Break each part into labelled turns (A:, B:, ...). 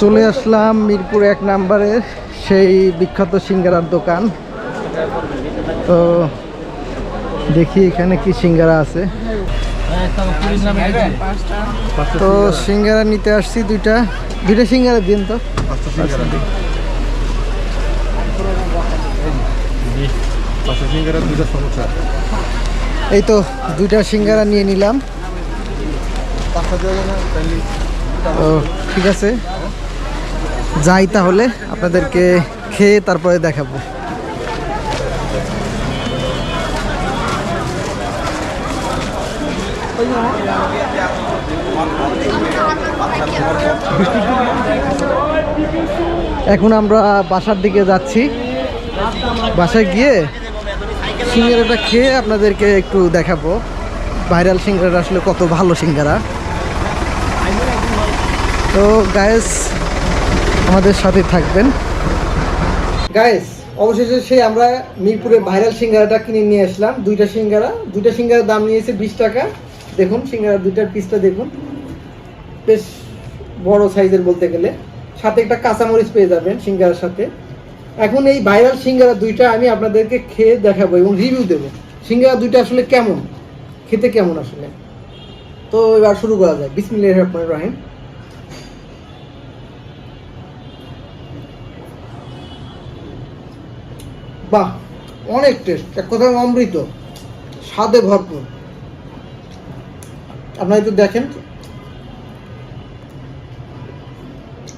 A: চলে আসলাম মিরপুর এক নাম্বারের সেই বিখ্যাত সিঙ্গারার দোকান। তো দেখি এখানে কি সিঙ্গারা আছে। তো সিঙ্গারা নিতে আসছি দুইটা। দুইটা সিঙ্গারা দিন তো। এই তো দুইটা সিঙ্গারা নিয়ে নিলাম। তো ঠিক আছে। যাই তাহলে, আপনাদেরকে খেয়ে তারপরে দেখাবো। এখন আমরা বাসার দিকে যাচ্ছি। বাসায় গিয়ে সিঙ্গারাটা খেয়ে আপনাদেরকে একটু দেখাবো। ভাইরাল সিঙ্গারা আসলে কত ভালো সিঙ্গারা। তো গায়েস আমাদের সাথে থাকবেন। গায়েস অবশেষে সেই আমরা মিরপুরে ভাইরাল সিঙ্গারাটা কিনে নিয়ে আসলাম। দুইটা সিঙ্গারা, দুইটা সিঙ্গারার দাম নিয়েছে বিশ টাকা। দেখুন সিঙ্গারা দুইটার পিসটা দেখুন। বেশ বড় সাইজের বলতে গেলে। সাথে একটা কাঁচামরিচ পেয়ে যাবেন সিঙ্গারার সাথে। এখন এই ভাইরাল সিঙ্গারা দুইটা আমি আপনাদেরকে খেয়ে দেখাবো এবং রিভিউ দেবো। সিঙ্গারা দুইটা আসলে কেমন? খেতে কেমন আসলে? তো এবার শুরু করা যায় বিসমিল্লাহ রহমান রহিম। বাহ, অনেক টেস্ট এক কথা অমৃত, স্বাদে ভরপুর। আপনারা একটু দেখেন।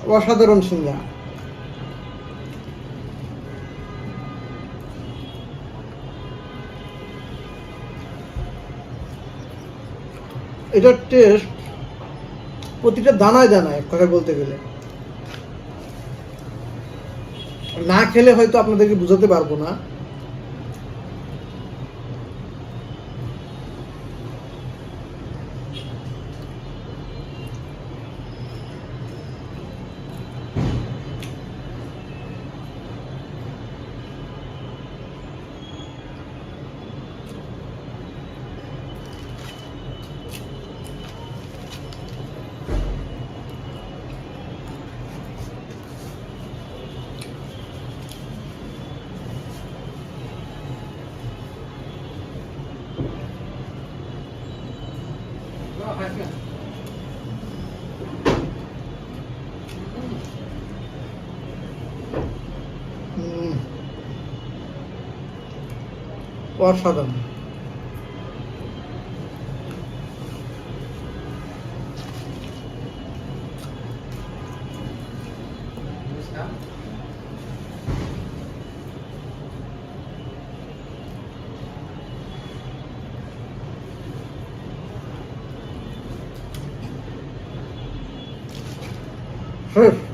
A: অসাধারণ সিঙ্গারা। এটার টেস্ট প্রতিটা দানায় দানায়, এক কথা বলতে গেলে। না খেলে হয়তো আপনাদেরকে বুঝাতে পারব না। হুম। অসাধারণ হুম